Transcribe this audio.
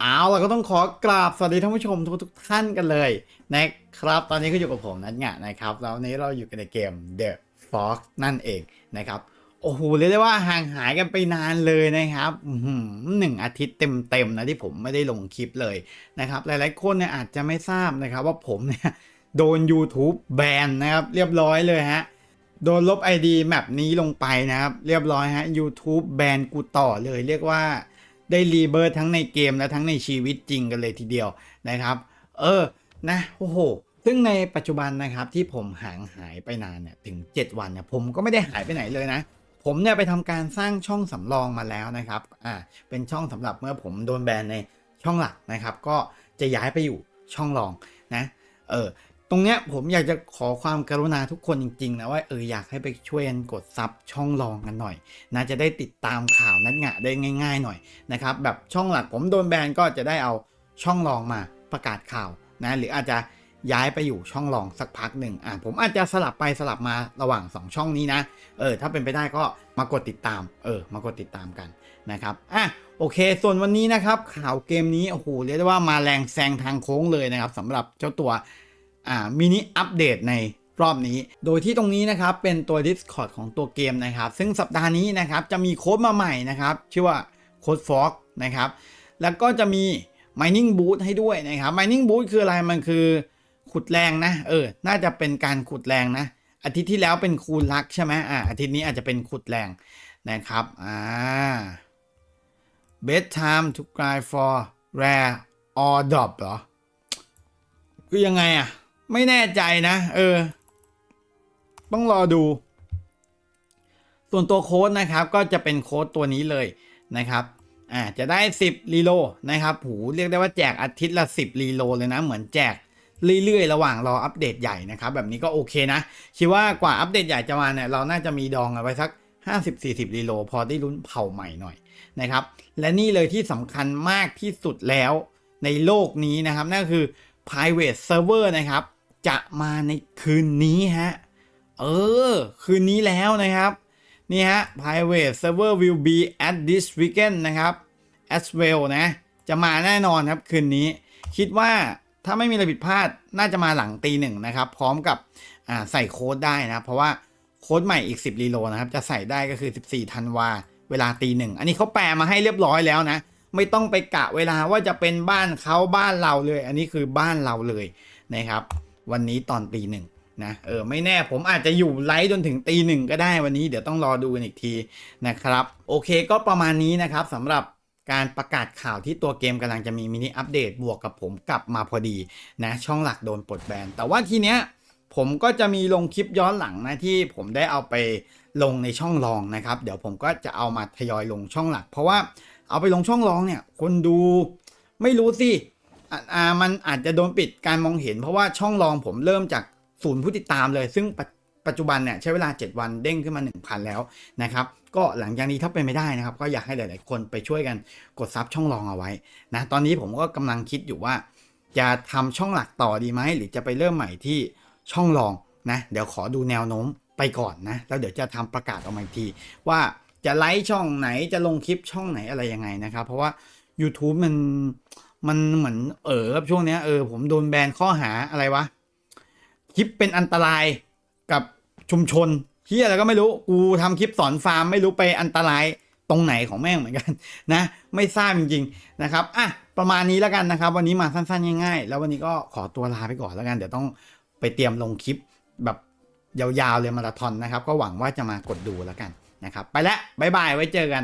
เอาเราก็ต้องขอกราบสวัสดีท่านผู้ชมทุกทุกท่านกันเลยนะครับ ตอนนี้ก็อยู่กับผมนัทงะนะครับ แล้วนี้เราอยู่กันในเกม The Fox นั่นเองนะครับ โอ้โหเรียกได้ว่าห่างหายกันไปนานเลยนะครับอื้อหือหนึ่งอาทิตย์เต็มๆนะที่ผมไม่ได้ลงคลิปเลยนะครับ หลายๆคนเนี่ยอาจจะไม่ทราบนะครับ ว่าผมเนี่ยโดน YouTube แบนนะครับ เรียบร้อยเลยฮะโดนลบ ID แมปนี้ลงไปนะครับ เรียบร้อยฮะ YouTube แบนกูต่อเลยเรียกว่า ได้รีเบิร์ทั้งในเกมและทั้งในชีวิตจริงกันเลยทีเดียวนะครับ เออนะโอ้โหซึ่งในปัจจุบันนะครับที่ผมห่างหายไปนานเนี่ยถึง 7 วันเนี่ยผมก็ไม่ได้หายไปไหนเลยนะ ผมเนี่ยไปทำการสร้างช่องสำรองมาแล้วนะครับอ่าเป็นช่องสำหรับเมื่อผมโดนแบนในช่องหลักนะครับ ก็จะย้ายไปอยู่ช่องรองนะเออ ตรงเนี้ยผมอยากจะขอความกรุณาทุกคนจริงๆนะว่าเอออยากให้ไปช่วยกันกดซับช่องรองกันหน่อยนะจะได้ติดตามข่าวนัดงะได้ง่าย ๆ หน่อยนะครับแบบช่องหลักผมโดนแบนก็จะได้เอาช่องรองมาประกาศข่าวนะหรืออาจจะย้ายไปอยู่ช่องรองสักพักหนึ่งอ่าผมอาจจะสลับไปสลับมาระหว่าง 2 ช่องนี้นะเออถ้าเป็นไปได้ก็มากดติดตามเออมากดติดตามกันนะครับอะโอเค ส่วนวันนี้นะครับข่าวเกมนี้โอ้โหเรียกได้ว่ามาแรงแซงทางโค้งเลยนะครับสำหรับเจ้าตัว มินิอัปเดตในรอบนี้ โดยที่ตรงนี้นะครับเป็นตัว Discord ของตัวเกมนะครับ ซึ่งสัปดาห์นี้นะครับจะมีโค้ดมาใหม่นะครับ ชื่อว่าโค้ดฟอกนะครับ แล้วก็จะมี Mining Boot ให้ด้วยนะครับ Mining Boot คืออะไร มันคือขุดแรงนะ เออ น่าจะเป็นการขุดแรงนะ อาทิตย์ที่แล้วเป็นคูณลักใช่ไหมอ่าอาทิตย์นี้อาจจะเป็นขุดแรงนะครับ อ่า best time to grind for rare or drop เหรอ คือยังไงอะ ไม่แน่ใจนะ เออ ต้องรอดู ส่วนตัวโค้ดนะครับ ก็จะเป็นโค้ดตัวนี้เลยนะครับอ่าจะได้ 10รีโลนะครับหูเรียกได้ว่าแจกอาทิตย์ละ 10รีโลเลยนะ เหมือนแจกเรื่อยๆ ระหว่างรออัปเดตใหญ่นะครับ แบบนี้ก็โอเคนะ คิดว่ากว่าอัปเดตใหญ่จะมาเนี่ยเราน่าจะมีดองเอาไว้สัก 50-40รีโลพอได้ลุ้นเผ่าใหม่หน่อยนะครับ และนี่เลยที่สำคัญมากที่สุดแล้วในโลกนี้นะครับ นั่นคือ private server นะครับ จะมาในคืนนี้ฮะ เออ คืนนี้แล้วนะครับ นี่ฮะ private server will be at this weekend นะครับ as well นะ จะมาแน่นอนครับคืนนี้ คิดว่าถ้าไม่มีอะไรผิดพลาดน่าจะมาหลังตีหนึ่งนะครับ พร้อมกับใส่โค้ดได้นะเพราะว่าโค้ดใหม่อีก 10รีโลนะครับ จะใส่ได้ก็คือ 14ธันวาเวลาตีหนึ่งอันนี้เขาแปลมาให้เรียบร้อยแล้วนะ ไม่ต้องไปกะเวลาว่าจะเป็นบ้านเขาบ้านเราเลย อันนี้คือบ้านเราเลยนะครับ วันนี้ตอนตีหนึ่งนะเออไม่แน่ผมอาจจะอยู่ไลฟ์จนถึงตีหนึ่งก็ได้วันนี้เดี๋ยวต้องรอดูกันอีกทีนะครับ โอเคก็ประมาณนี้นะครับสำหรับการประกาศข่าวที่ตัวเกมกำลังจะมีมินิอัปเดตบวกกับผมกลับมาพอดีนะช่องหลักโดนปลดแบนแต่ว่าทีเนี้ยผมก็จะมีลงคลิปย้อนหลังนะที่ผมได้เอาไปลงในช่องรองนะครับ เดี๋ยวผมก็จะเอามาทยอยลงช่องหลัก เพราะว่าเอาไปลงช่องรองเนี่ยคนดูไม่รู้สิ อ่ามันอาจจะโดนปิดการมองเห็น เพราะว่าช่องรองผมเริ่มจากศูนย์ผู้ติดตามเลย ซึ่งปัจปัจจุบันเนี่ยใช้เวลา 7 วันเด้งขึ้นมา 1,000 แล้วนะครับ ก็หลังจากนี้ถ้าเป็นไม่ได้นะครับ ก็อยากให้หลาย ๆ คนไปช่วยกันกดซับช่องรองเอาไว้นะตอนนี้ผมก็กำลังคิดอยู่ว่า จะทำช่องหลักต่อดีไหมหรือจะไปเริ่มใหม่ที่ช่องรองนะเดี๋ยวขอดูแนวโน้มไปก่อนนะแล้วเดี๋ยวจะทำประกาศออกมาอีกที ว่าจะไลฟ์ช่องไหนจะลงคลิปช่องไหนอะไรยังไงนะครับ เพราะว่า YouTube มัน มันเหมือนเออครับช่วงเนี้ยเออผมโดนแบนข้อหาอะไรวะคลิปเป็นอันตรายกับชุมชนเฮียอะไรก็ไม่รู้กูทำคลิปสอนฟาร์มไม่รู้ไปอันตรายตรงไหนของแม่งเหมือนกันนะ ไม่ทราบจริงๆนะครับอะประมาณนี้แล้วกันนะครับ วันนี้มาสั้นๆง่ายๆ แล้ววันนี้ก็ขอตัวลาไปก่อนแล้วกัน เดี๋ยวต้องไปเตรียมลงคลิปแบบยาวๆเลยมาราธอนนะครับ ก็หวังว่าจะมากดดูแล้วกันนะครับ ไปแล้วบายบายไว้เจอกัน